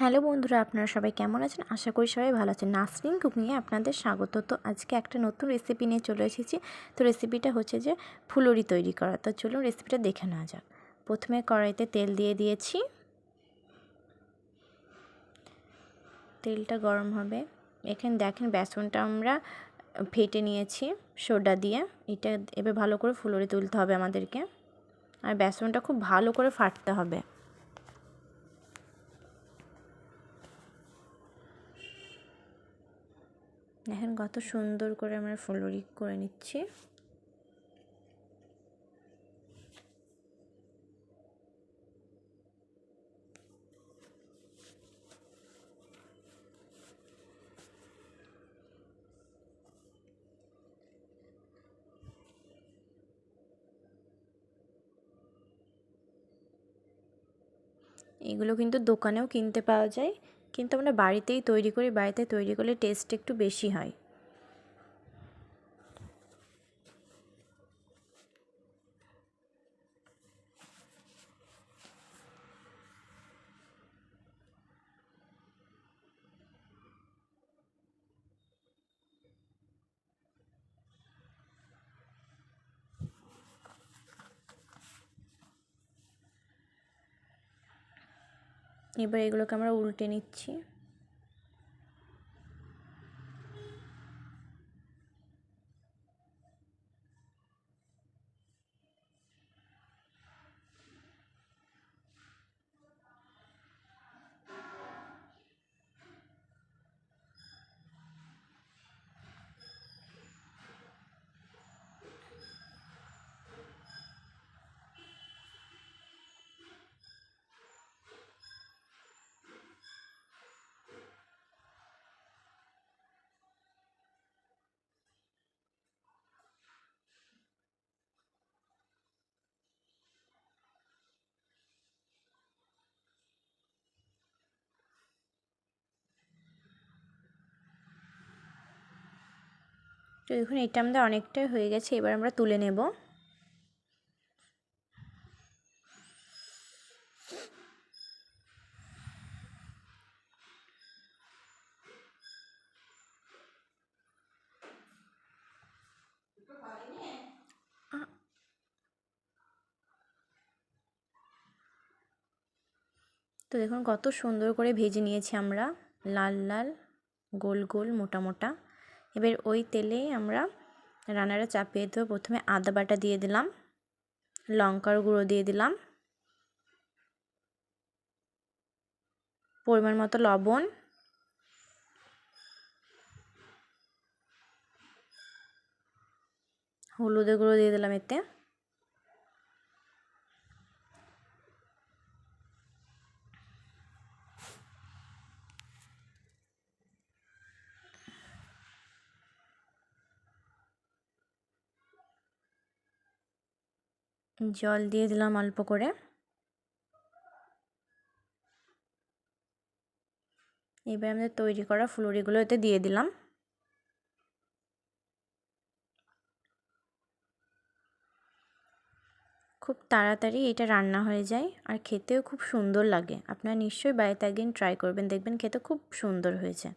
Hello বন্ধুরা, আপনারা সবাই কেমন আছেন? আশা করি সবাই ভালো আছেন। নাসরিন কুকিংয়ে আপনাদের স্বাগত। তো আজকে একটা নতুন রেসিপি নিয়ে চলে এসেছি। তো রেসিপিটা হচ্ছে যে ফুলুরি তৈরি করা। তো চলুন রেসিপিটা দেখে নেওয়া যাক। প্রথমে কড়াইতে তেল দিয়ে দিয়েছি। তেলটা গরম হবে। এখানে দেখেন বেসনটা আমরা ফেটে নিয়েছি সোডা দিয়ে। এটা এবার ভালো করে ফুলুরি তুলতে হবে আমাদেরকে। আর বেসনটা খুব ভালো করে ফাটতে হবে। দেখেন কত সুন্দর করে আমরা ফুলুরি করে নিচ্ছি। এগুলো কিন্তু দোকানেও কিনতে পাওয়া যায়। কিন্তু আমরা বাড়িতেই তৈরি করি বাড়িতে তৈরি করলে টেস্ট একটু বেশি হয়। এবার এগুলোকে আমরা উল্টে নিচ্ছি। তো দেখুন, এটা আমাদের অনেকটাই হয়ে গেছে, এবার আমরা তুলে নেব। তো দেখুন, কত সুন্দর করে ভেজে নিয়েছি আমরা। লাল লাল, গোল গোল, মোটা মোটা। এবার ওই তেলেই আমরা রান্নাটা চাপিয়ে দেবো। প্রথমে আদা বাটা দিয়ে দিলাম, লঙ্কার গুঁড়ো দিয়ে দিলাম, পরিমাণ মতো লবণ, হলুদের গুঁড়ো দিয়ে দিলাম এতে। জল দিয়ে দিলাম অল্প করে। এবার আমাদের তৈরি করা ফুলুরিগুলো এতে দিয়ে দিলাম। খুব তাড়াতাড়ি এটা রান্না হয়ে যায় আর খেতেও খুব সুন্দর লাগে। আপনারা নিশ্চয়ই বাড়িতে একদিন ট্রাই করবেন, দেখবেন খেতে খুব সুন্দর হয়েছে।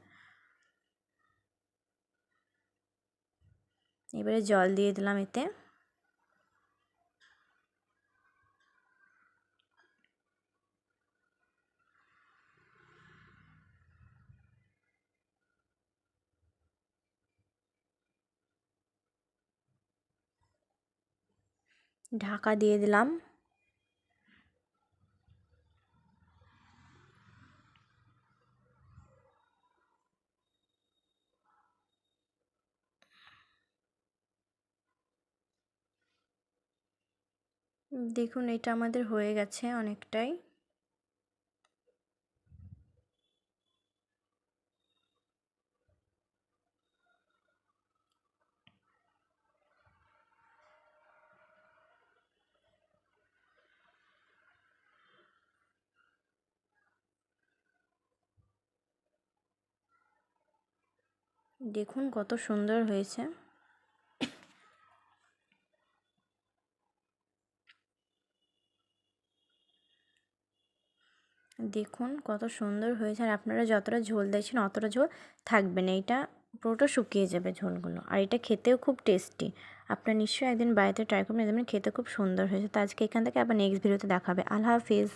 এবারে জল দিয়ে দিলাম এতে। ঢাকা দিয়ে দিলাম। দেখুন এটা আমাদের হয়ে গেছে অনেকটাই। দেখুন কত সুন্দর হয়েছে। দেখুন কত সুন্দর হয়েছে। আর আপনারা যতটা ঝোল দিয়েছেন অতটা ঝোল থাকবে না। এটা পুরোটা শুকিয়ে যাবে ঝোলগুলো। আর এটা খেতেও খুব টেস্টি। আপনারা নিশ্চয়ই একদিন বাড়িতে ট্রাই করবেন, দেখবেন খেতে খুব সুন্দর হয়েছে। তো আজকে এখান থেকে আবার নেক্সট ভিডিওতে দেখাবে। আল্লাহ হাফিজ।